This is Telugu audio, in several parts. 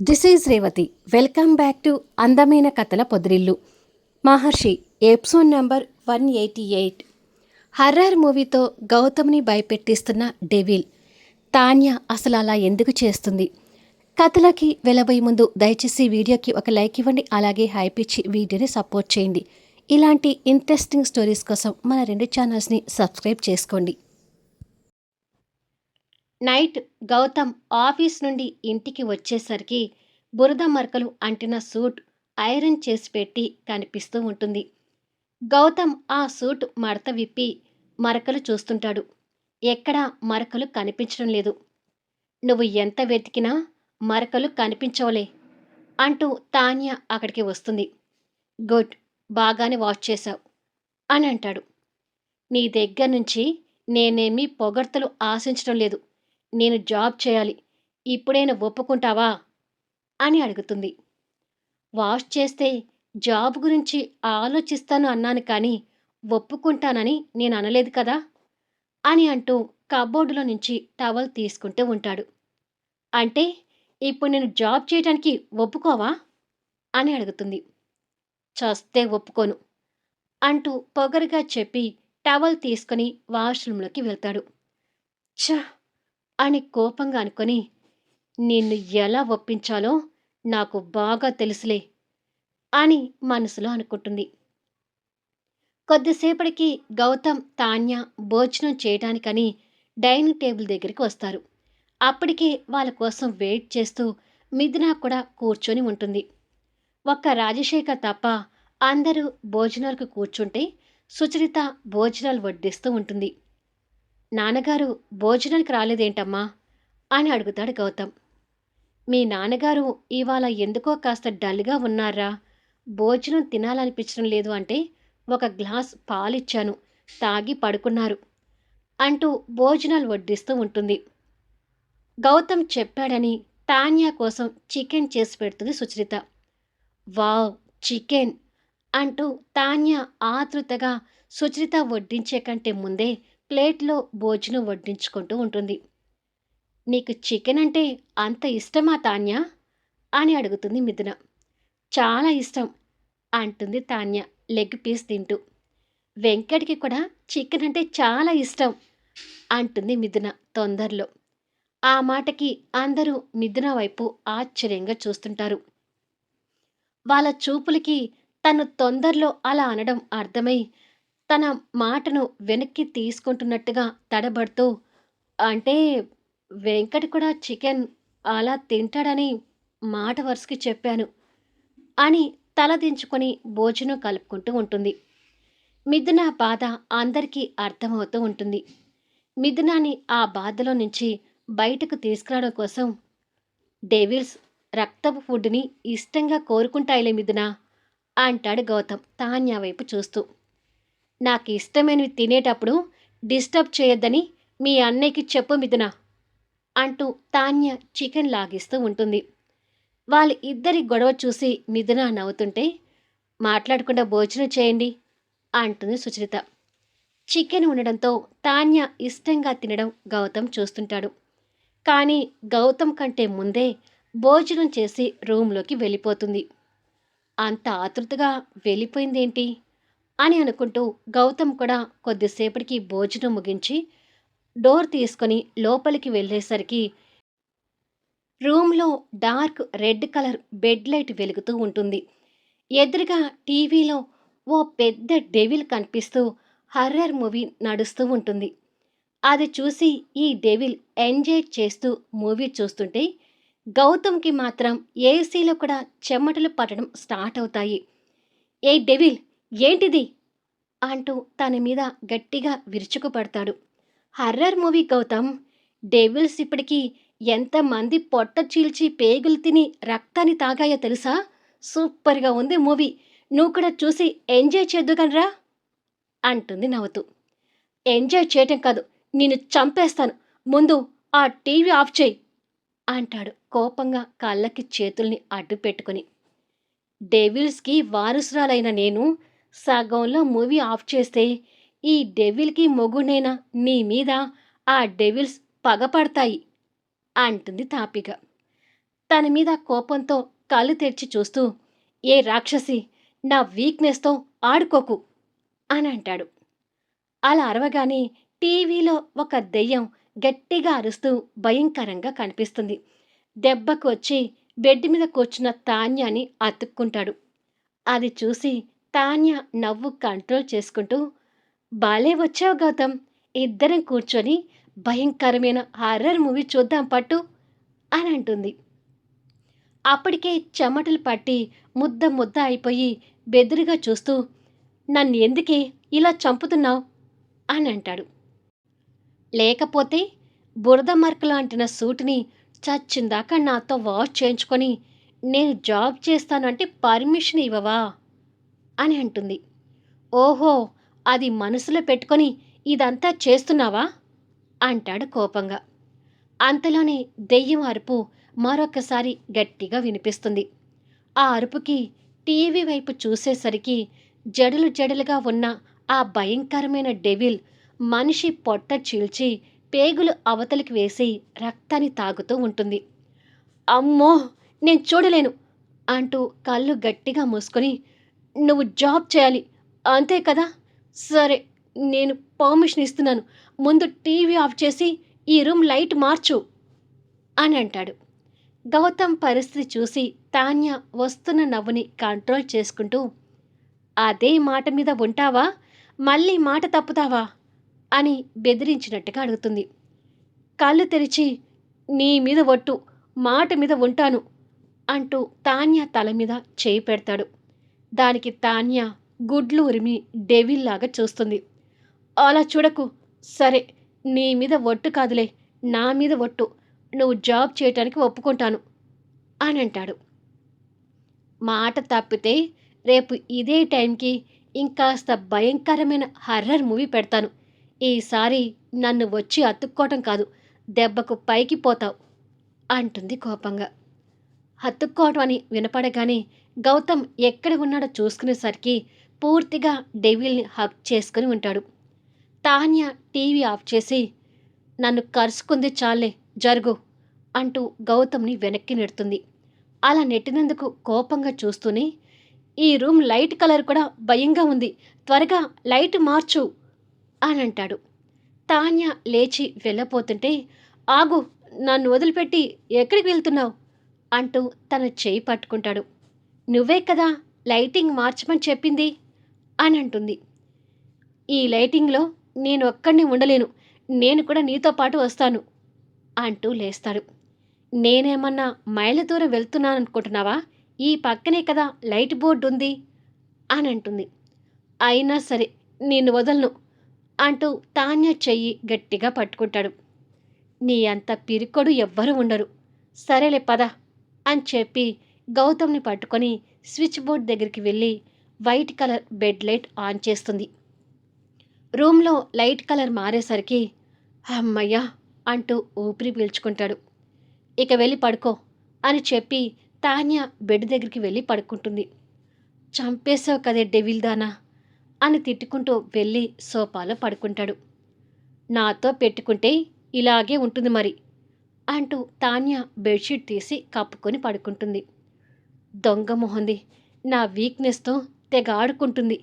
This is Revathi welcome back to అందమైన కథల పొదిరిల్లు Maharshi episode number one eighty eight horror మూవీతో గౌతమ్ని భయపెట్టిస్తున్న డెవిల్ తాన్య అసలు అలా ఎందుకు చేస్తుంది? కథలకి వెళ్ళబోయే ముందు దయచేసి వీడియోకి ఒక లైక్ ఇవ్వండి అలాగే హైప్ ఇచ్చి వీడియోని సపోర్ట్ చేయండి. ఇలాంటి ఇంట్రెస్టింగ్ స్టోరీస్ కోసం మన రెండు ఛానల్స్ని సబ్స్క్రైబ్ చేసుకోండి. నైట్ గౌతమ్ ఆఫీస్ నుండి ఇంటికి వచ్చేసరికి బురద మరకలు అంటిన సూట్ ఐరన్ చేసి పెట్టి కనిపిస్తూ ఉంటుంది. గౌతమ్ ఆ సూట్ మడత విప్పి మరకలు చూస్తుంటాడు. ఎక్కడా మరకలు కనిపించడం లేదు. నువ్వు ఎంత వెతికినా మరకలు కనిపించవలే అంటూ తాన్య అక్కడికి వస్తుంది. గుడ్ బాగానే వాష్ చేశావు అని అంటాడు. నీ దగ్గర నుంచి నేనేమీ పొగడ్తలు ఆశించడం లేదు. నేను జాబ్ చేయాలి. ఇప్పుడైనా ఒప్పుకుంటావా? అని అడుగుతుంది. వాష్ చేస్తే జాబ్ గురించి ఆలోచిస్తాను అన్నాను కానీ ఒప్పుకుంటానని నేను అనలేదు కదా? అని అంటూ కబోర్డులో నుంచి టవల్ తీసుకుంటూ ఉంటాడు. అంటే ఇప్పుడు నేను జాబ్ చేయడానికి ఒప్పుకోవా? అని అడుగుతుంది. చస్తే ఒప్పుకోను అంటూ పొగరుగా చెప్పి టవల్ తీసుకొని వాష్రూంలోకి వెళ్తాడు. చ అని కోపంగా అనుకొని నిన్ను ఎలా ఒప్పించాలో నాకు బాగా తెలుసులే అని మనసులో అనుకుంటుంది. కొద్దిసేపటికి గౌతమ్ తాన్య భోజనం చేయడానికని డైనింగ్ టేబుల్ దగ్గరికి వస్తారు. అప్పటికే వాళ్ళ కోసం వెయిట్ చేస్తూ మిథున కూడా కూర్చొని ఉంటుంది. ఒక్క రాజశేఖర్ తప్ప అందరూ భోజనాలకు కూర్చుంటే సుచరిత భోజనాలు వడ్డిస్తూ ఉంటుంది. నాన్నగారు భోజనానికి రాలేదేంటమ్మా? అని అడుగుతాడు గౌతమ్. మీ నాన్నగారు ఇవాళ ఎందుకో కాస్త డల్గా ఉన్నారా? భోజనం తినాలనిపించడం లేదు అంటే ఒక గ్లాస్ పాలిచ్చాను తాగి పడుకున్నారు అంటూ భోజనాలు వడ్డిస్తూ ఉంటుంది. గౌతమ్ చెప్పాడని తాన్యా కోసం చికెన్ చేసి పెడుతుంది సుచరిత. Wow chicken! అంటూ తాన్యా ఆతృతగా సుచరిత వడ్డించే కంటే ముందే ప్లేట్లో భోజనం వడ్డించుకుంటూ ఉంటుంది. నీకు చికెన్ అంటే అంత ఇష్టమా తాన్య? అని అడుగుతుంది మిథున. చాలా ఇష్టం అంటుంది తాన్య లెగ్ పీస్ తింటూ. వెంకట్కి కూడా చికెన్ అంటే చాలా ఇష్టం అంటుంది మిథున తొందరలో. ఆ మాటకి అందరూ మిథున వైపు ఆశ్చర్యంగా చూస్తుంటారు. వాళ్ళ చూపులకి తను తొందరలో అలా అనడం అర్థమై తన మాటను వెనక్కి తీసుకుంటున్నట్టుగా తడబడుతూ అంటే వెంకట కూడా చికెన్ అలా తింటాడని మాట వరుసకి చెప్పాను అని తల దించుకొని భోజనం కలుపుకుంటూ ఉంటుంది. మిథున బాధ అందరికీ అర్థమవుతూ ఉంటుంది. మిథునాని ఆ బాధలో నుంచి బయటకు తీసుకురావడం కోసం డేవిల్స్ రక్తపు ఫుడ్ని ఇష్టంగా కోరుకుంటాయిలే మిథున అంటాడు గౌతమ్ తాన్యా వైపు చూస్తూ. నాకు ఇష్టమైనవి తినేటప్పుడు డిస్టర్బ్ చేయొద్దని మీ అన్నయ్యకి చెప్పు మిథున అంటూ తాన్య చికెన్ లాగిస్తూ ఉంటుంది. వాళ్ళ ఇద్దరి గొడవ చూసి మిథున నవ్వుతుంటే మాట్లాడకుండా భోజనం చేయండి అంటుంది సుచరిత. చికెన్ ఉండడంతో తాన్య ఇష్టంగా తినడం గౌతమ్ చూస్తుంటాడు. కానీ గౌతమ్ కంటే ముందే భోజనం చేసి రూమ్లోకి వెళ్ళిపోతుంది. అంత ఆతృతగా వెళ్ళిపోయిందేంటి? అని అనుకుంటూ గౌతమ్ కూడా కొద్దిసేపటికి భోజనం ముగించి డోర్ తీసుకొని లోపలికి వెళ్ళేసరికి రూమ్లో dark red colour bed light వెలుగుతూ ఉంటుంది. ఎదురుగా టీవీలో ఓ పెద్ద డెవిల్ కనిపిస్తూ హర్రర్ మూవీ నడుస్తూ ఉంటుంది. అది చూసి ఈ డెవిల్ ఎంజాయ్ చేస్తూ మూవీ చూస్తుంటే గౌతమ్కి మాత్రం ఏసీలో కూడా చెమటలు పట్టడం స్టార్ట్ అవుతాయి. ఏ డెవిల్ ఏంటిది? అంటూ తన మీద గట్టిగా విరుచుకుపడతాడు. హర్రర్ మూవీ గౌతమ్ డెవిల్స్ ఇప్పటికీ ఎంతమంది పొట్ట చీల్చి పేగులు తిని రక్తాన్ని తాగాయో తెలుసా? సూపర్గా ఉంది మూవీ. నువ్వు కూడా చూసి ఎంజాయ్ చేద్దుకనరా అంటుంది నవ్వుతూ. ఎంజాయ్ చేయటం కాదు నేను చంపేస్తాను. ముందు ఆ టీవీ ఆఫ్ చేయి అంటాడు కోపంగా కళ్ళకి చేతుల్ని అడ్డు పెట్టుకుని డెవిల్స్కి వారసురాలైన నేను సగంలో మూవీ ఆఫ్ చేస్తే ఈ డెవిల్కి మొగుడైనా? నీ మీద ఆ డెవిల్స్ పగపడతాయి అంటుంది తాపిక. తన మీద కోపంతో కళ్ళు తెరిచి చూస్తూ ఏ రాక్షసి నా వీక్నెస్తో ఆడుకోకు అని అంటాడు. అలా అరవగానే టీవీలో ఒక దెయ్యం గట్టిగా అరుస్తూ భయంకరంగా కనిపిస్తుంది. దెబ్బకు వచ్చి బెడ్ మీద కూర్చున్న తాన్యాన్ని అతుక్కుంటాడు. అది చూసి తాన్య నవ్వు కంట్రోల్ చేసుకుంటూ బాలే వచ్చావు గౌతమ్ ఇద్దరం కూర్చొని భయంకరమైన హారర్ మూవీ చూద్దాం పట్టు అని అంటుంది. అప్పటికే చెమటలు పట్టి ముద్ద ముద్ద అయిపోయి బెదురుగా చూస్తూ నన్ను ఎందుకే ఇలా చంపుతున్నావు? అని అంటాడు. లేకపోతే బురద మార్కులు అంటిన సూట్ని చచ్చిందాక నాతో వాష్ చేయించుకొని నేను జాబ్ చేస్తానంటే పర్మిషన్ ఇవ్వవా? అని అంటుంది. ఓహో అది మనసులో పెట్టుకొని ఇదంతా చేస్తున్నావా? అంటాడు కోపంగా. అంతలోనే దెయ్యం అరుపు మరొకసారి గట్టిగా వినిపిస్తుంది. ఆ అరుపుకి టీవీ వైపు చూసేసరికి జడులు జడలుగా ఉన్న ఆ భయంకరమైన డెవిల్ మనిషి పొట్ట చీల్చి పేగులు అవతలికి వేసి రక్తాన్ని తాగుతూ ఉంటుంది. అమ్మో నేను చూడలేను అంటూ కళ్ళు గట్టిగా మూసుకొని నువ్వు జాబ్ చేయాలి. అంతే కదా? సరే నేను పర్మిషన్ ఇస్తున్నాను. ముందు టీవీ ఆఫ్ చేసి ఈ రూమ్ లైట్ మార్చు అని అంటాడు. గౌతమ్ పరిస్థితి చూసి తాన్య వస్తున్న నవ్వుని కంట్రోల్ చేసుకుంటూ అదే మాట మీద ఉంటావా? మళ్ళీ మాట తప్పుతావా? అని బెదిరించినట్టుగా అడుగుతుంది. కళ్ళు తెరిచి నీ మీద ఒట్టు మాట మీద ఉంటాను అంటూ తాన్య తల మీద చేయి పెడతాడు. దానికి తాన్య గుడ్లు ఉరిమి డెవిల్లాగా చూస్తుంది. అలా చూడకు. సరే నీ మీద ఒట్టు కాదులే. నా మీద ఒట్టు. నువ్వు జాబ్ చేయటానికి ఒప్పుకుంటాను అని అంటాడు. మాట తప్పితే రేపు ఇదే టైంకి ఇంకాస్త భయంకరమైన హర్రర్ మూవీ పెడతాను. ఈసారి నన్ను వచ్చి అతుక్కోవటం కాదు దెబ్బకు పైకి పోతావు అంటుంది కోపంగా. హత్తుక్కోవటం అని వినపడగానే గౌతమ్ ఎక్కడ ఉన్నాడో చూసుకునేసరికి పూర్తిగా డెవిల్ని హక్ చేసుకుని ఉంటాడు. తాన్య టీవీ ఆఫ్ చేసి నన్ను కరుసుకుంది చాలే జరుగు అంటూ గౌతమ్ని వెనక్కి నెడుతుంది. అలా నెట్టినందుకు కోపంగా చూస్తూనే ఈ రూమ్ లైట్ కలర్ కూడా భయంగా ఉంది త్వరగా లైట్ మార్చు అని అంటాడు తాన్య లేచి వెళ్ళపోతుంటే ఆగు నన్ను వదిలిపెట్టి ఎక్కడికి వెళ్తున్నావు? అంటూ తన చేయి పట్టుకుంటాడు. నువ్వే కదా లైటింగ్ మార్చమని చెప్పింది? అని అంటుంది. ఈ లైటింగ్లో నేను ఒక్కడిని ఉండలేను. నేను కూడా నీతో పాటు వస్తాను అంటూ లేస్తాడు. నేనేమన్నా మైళ్ళ దూరం వెళ్తున్నాను అనుకుంటున్నావా ఈ పక్కనే కదా లైట్ బోర్డు ఉంది అని అంటుంది. అయినా సరే నేను వదలను అంటూ తాన్య చెయ్యి గట్టిగా పట్టుకుంటాడు. నీ అంత పిరికొడు ఎవ్వరూ ఉండరు. సరేలే పద. అని చెప్పి గౌతమ్ని పట్టుకొని స్విచ్ బోర్డ్ దగ్గరికి వెళ్ళి white colour bed light on చేస్తుంది. రూమ్లో లైట్ కలర్ మారేసరికి అమ్మయ్యా! అంటూ ఊపిరి పీల్చుకుంటాడు. ఇక వెళ్ళి పడుకో అని చెప్పి తాన్య బెడ్ దగ్గరికి వెళ్ళి పడుకుంటుంది. చంపేశావు కదే డెవిల్ దానా? అని తిట్టుకుంటూ వెళ్ళి సోఫాలో పడుకుంటాడు. నాతో పెట్టుకుంటే ఇలాగే ఉంటుంది మరి. అంటూ తాన్య బెడ్షీట్ తీసి కప్పుకొని పడుకుంటుంది. దొంగ మొహంది నా వీక్నెస్తో తెగ ఆడుకుంటుంది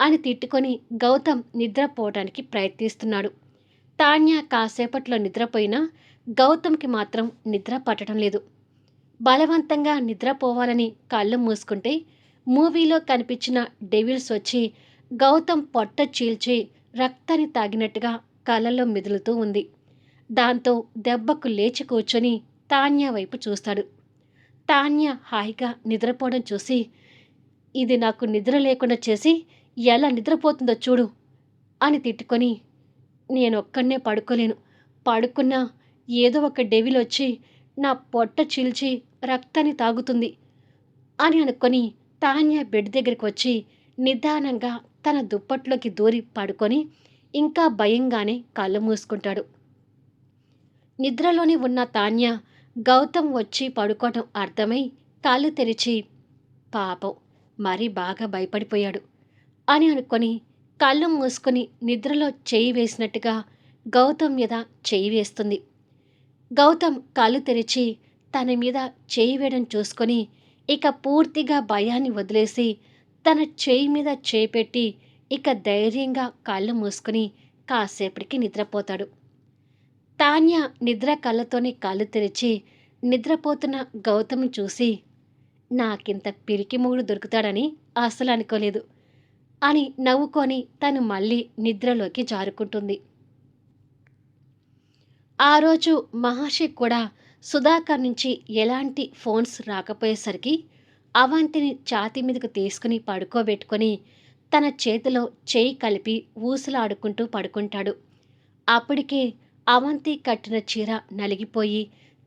అని తిట్టుకొని గౌతమ్ నిద్రపోవడానికి ప్రయత్నిస్తున్నాడు. తాన్య కాసేపట్లో నిద్రపోయినా గౌతమ్కి మాత్రం నిద్ర పట్టడం లేదు. బలవంతంగా నిద్రపోవాలని కళ్ళు మూసుకుంటే మూవీలో కనిపించిన డెవిల్స్ వచ్చి గౌతమ్ పొట్ట చీల్చి రక్తాన్ని తాగినట్టుగా కళ్ళల్లో మెదులుతూ ఉంది. దాంతో దెబ్బకు లేచి కూర్చొని తాన్య వైపు చూస్తాడు. తాన్య హాయిగా నిద్రపోవడం చూసి ఇది నాకు నిద్ర లేకుండా చేసి ఎలా నిద్రపోతుందో చూడు అని తిట్టుకొని నేను ఒక్కడనే పడుకోలేను. పడుకున్నా ఏదో ఒక డెవిల్ వచ్చి నా పొట్ట చీల్చి రక్తాన్ని తాగుతుంది అని అనుకొని తాన్య బెడ్ దగ్గరికి వచ్చి నిదానంగా తన దుప్పట్లోకి దూరి పడుకొని ఇంకా భయంగానే కళ్ళు మూసుకుంటాడు. నిద్రలోని ఉన్న తాన్య గౌతమ్ వచ్చి పడుకోవటం అర్థమై కాళ్ళు తెరిచి పాపం మరీ బాగా భయపడిపోయాడు అని అనుకొని కళ్ళు మూసుకొని నిద్రలో చేయి వేసినట్టుగా గౌతమ్ మీద చేయి వేస్తుంది. గౌతమ్ కళ్ళు తెరిచి తన మీద చేయి వేయడం చూసుకొని ఇక పూర్తిగా భయాన్ని వదిలేసి తన చేయి మీద చేయి పెట్టి ఇక ధైర్యంగా కళ్ళు మూసుకొని కాసేపటికి నిద్రపోతాడు. తాన్య నిద్ర కళ్ళతోనే కళ్ళు తెరిచి నిద్రపోతున్న గౌతమ్ చూసి నాకింత పిరికి మూడు దొరుకుతాడని అస్సలు అనుకోలేదు అని నవ్వుకొని తను మళ్ళీ నిద్రలోకి జారుకుంటుంది. ఆ రోజు మహర్షి కూడా సుధాకర్ నుంచి ఎలాంటి ఫోన్స్ రాకపోయేసరికి అవంతిని ఛాతీ మీదకు తీసుకుని పడుకోబెట్టుకొని తన చేతిలో చేయి కలిపి ఊసులాడుకుంటూ పడుకుంటాడు. అప్పటికే అవంతి కట్టిన చీర నలిగిపోయి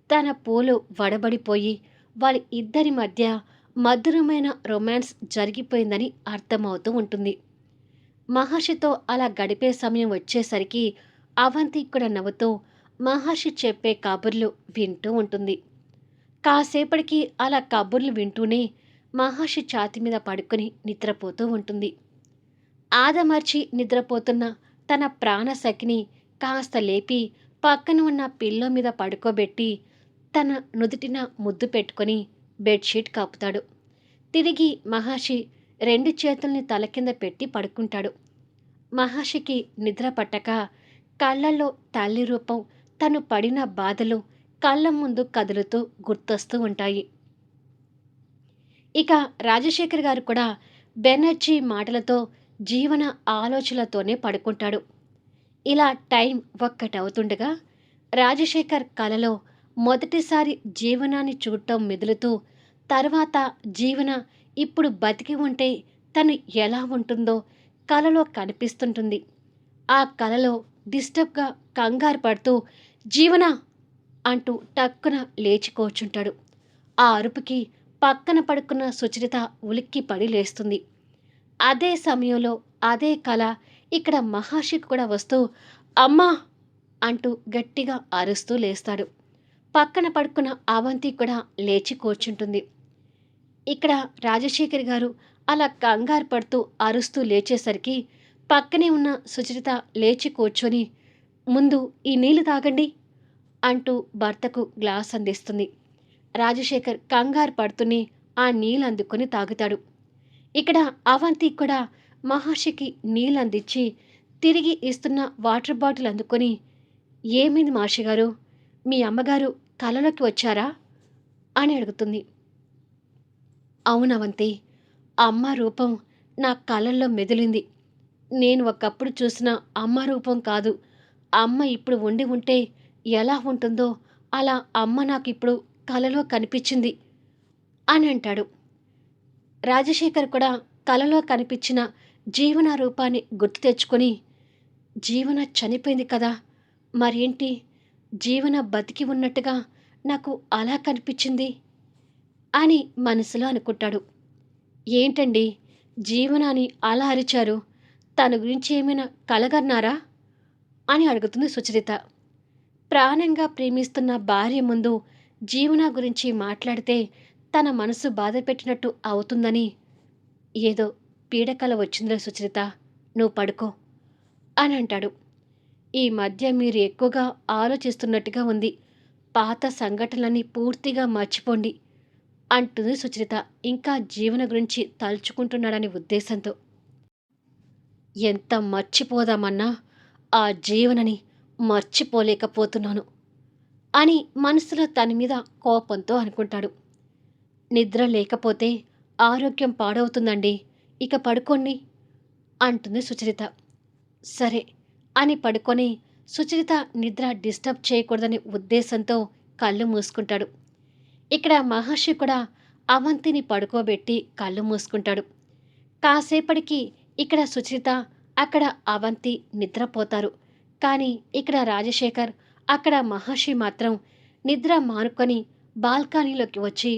తన పూలు వడబడిపోయి వాళ్ళ ఇద్దరి మధ్య మధురమైన రొమాన్స్ జరిగిపోయిందని అర్థమవుతూ ఉంటుంది. మహర్షితో అలా గడిపే సమయం వచ్చేసరికి అవంతి కూడా నవ్వుతూ మహర్షి చెప్పే కబుర్లు వింటూ ఉంటుంది. కాసేపటికి అలా కబుర్లు వింటూనే మహర్షి ఛాతి మీద పడుకొని నిద్రపోతూ ఉంటుంది. ఆదమర్చి నిద్రపోతున్న తన ప్రాణసఖిని కాస్త లేపి పక్కన ఉన్న పిల్లో మీద పడుకోబెట్టి తన నుదుటిన ముద్దు పెట్టుకొని బెడ్షీట్ కప్పుతాడు. తిరిగి మహర్షి రెండు చేతుల్ని తల కింద పెట్టి పడుకుంటాడు. మహర్షికి నిద్ర పట్టక కళ్ళల్లో తల్లి రూపం తను పడిన బాధలు కళ్ళ ముందు కదులుతూ గుర్తొస్తూ ఉంటాయి. ఇక రాజశేఖర్ గారు కూడా బెనర్జీ మాటలతో జీవన ఆలోచనలతోనే పడుకుంటాడు. ఇలా టైం ఒక్కటవుతుండగా రాజశేఖర్ కలలో మొదటిసారి జీవనాన్ని చూడటం మెదులుతూ తర్వాత జీవన ఇప్పుడు బతికి ఉంటే తను ఎలా ఉంటుందో కలలో కనిపిస్తుంటుంది. ఆ కలలో డిస్టర్బ్గా కంగారు పడుతూ జీవన అంటూ టక్కున లేచి కూర్చుంటాడు ఆ అరుపుకి పక్కన పడుకున్న సుచరిత ఉలిక్కి పడి లేస్తుంది. అదే సమయంలో అదే కళ ఇక్కడ మహర్షికి కూడా వస్తూ అమ్మా! అంటూ గట్టిగా అరుస్తూ లేస్తాడు. పక్కన పడుకున్న అవంతి కూడా లేచి కూర్చుంటుంది. ఇక్కడ రాజశేఖర్ గారు అలా కంగారు పడుతూ అరుస్తూ లేచేసరికి పక్కనే ఉన్న సుచరిత లేచి కూర్చొని ముందు ఈ నీళ్ళు తాగండి అంటూ భర్తకు గ్లాస్ అందిస్తుంది. రాజశేఖర్ కంగారు పడుతూనే ఆ నీళ్ళు అందుకొని తాగుతాడు. ఇక్కడ అవంతి కూడా మహర్షికి నీళ్ళు అందించి తిరిగి ఇస్తున్న వాటర్ బాటిల్ అందుకొని ఏమైంది మహర్షి గారు? మీ అమ్మగారు కలలోకి వచ్చారా? అని అడుగుతుంది. అవునవంతి అమ్మ రూపం నా కళల్లో మెదిలింది. నేను ఒకప్పుడు చూసిన అమ్మ రూపం కాదు. అమ్మ ఇప్పుడు ఉండి ఉంటే ఎలా ఉంటుందో అలా అమ్మ నాకు ఇప్పుడు కలలో కనిపించింది అని అంటాడు. రాజశేఖర్ కూడా కలలో కనిపించిన జీవన రూపాన్ని గుర్తు తెచ్చుకొని జీవన చనిపోయింది కదా. మరేంటి? జీవన బతికి ఉన్నట్టుగా నాకు అలా కనిపించింది అని మనసులో అనుకుంటాడు. ఏంటండి? జీవనాన్ని అలా అరిచారు. తన గురించి ఏమైనా కలగన్నారా? అని అడుగుతుంది సుచరిత. ప్రాణంగా ప్రేమిస్తున్న భార్య ముందు జీవన గురించి మాట్లాడితే తన మనసు బాధ పెట్టినట్టు అవుతుందని ఏదో పీడకల వచ్చిందిలే సుచరిత. నువ్వు పడుకో. అని అంటాడు. ఈ మధ్య మీరు ఎక్కువగా ఆలోచిస్తున్నట్టుగా ఉంది. పాత సంఘటనలన్నీ పూర్తిగా మర్చిపోండి అంటుంది సుచరిత. ఇంకా జీవన గురించి తలుచుకుంటున్నాడని ఉద్దేశంతో. ఎంత మర్చిపోదామన్నా ఆ జీవనని మర్చిపోలేకపోతున్నాను అని మనసులో తన మీద కోపంతో అనుకుంటాడు. నిద్ర లేకపోతే ఆరోగ్యం పాడవుతుందండి. ఇక పడుకోండి అంటుంది సుచరిత. సరే అని పడుకొని సుచరిత నిద్ర డిస్టర్బ్ చేయకూడదనే ఉద్దేశంతో కళ్ళు మూసుకుంటాడు. ఇక్కడ మహర్షి కూడా అవంతిని పడుకోబెట్టి కళ్ళు మూసుకుంటాడు. కాసేపటికి ఇక్కడ సుచరిత అక్కడ అవంతి నిద్రపోతారు. కానీ ఇక్కడ రాజశేఖర్ అక్కడ మహర్షి మాత్రం నిద్ర మానుకొని బాల్కనీలోకి వచ్చి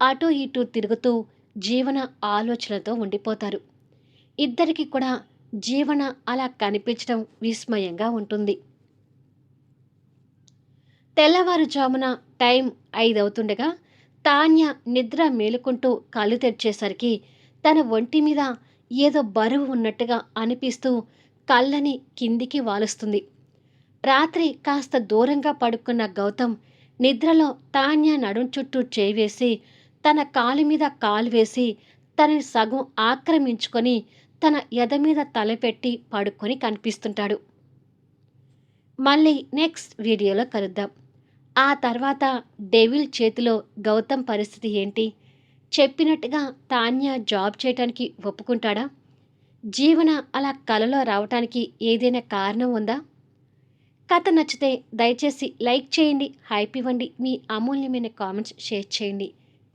అటు ఇటు తిరుగుతూ జీవన ఆలోచనతో ఉండిపోతారు. ఇద్దరికి కూడా జీవన అలా కనిపించడం విస్మయంగా ఉంటుంది. తెల్లవారుజామున టైం ఐదవుతుండగా తాన్య నిద్ర మేలుకుంటూ కళ్ళు తెరిచేసరికి తన ఒంటి మీద ఏదో బరువు ఉన్నట్టుగా అనిపిస్తూ కళ్ళని కిందికి వాలుస్తుంది. రాత్రి కాస్త దూరంగా పడుకున్న గౌతమ్ నిద్రలో తాన్య నడుం చుట్టూ చేవేసి తన కాలి మీద కాలు వేసి తనని సగం ఆక్రమించుకొని తన ఎద మీద తలపెట్టి పడుకొని కనిపిస్తుంటాడు. మళ్ళీ నెక్స్ట్ వీడియోలో కలుద్దాం. ఆ తర్వాత డెవిల్ చేతిలో గౌతమ్ పరిస్థితి ఏంటి? చెప్పినట్టుగా తాన్య జాబ్ చేయటానికి ఒప్పుకుంటాడా? జీవన అలా కలలో రావటానికి ఏదైనా కారణం ఉందా? కథ నచ్చితే దయచేసి లైక్ చేయండి హైప్ ఇవ్వండి మీ అమూల్యమైన కామెంట్స్ షేర్ చేయండి.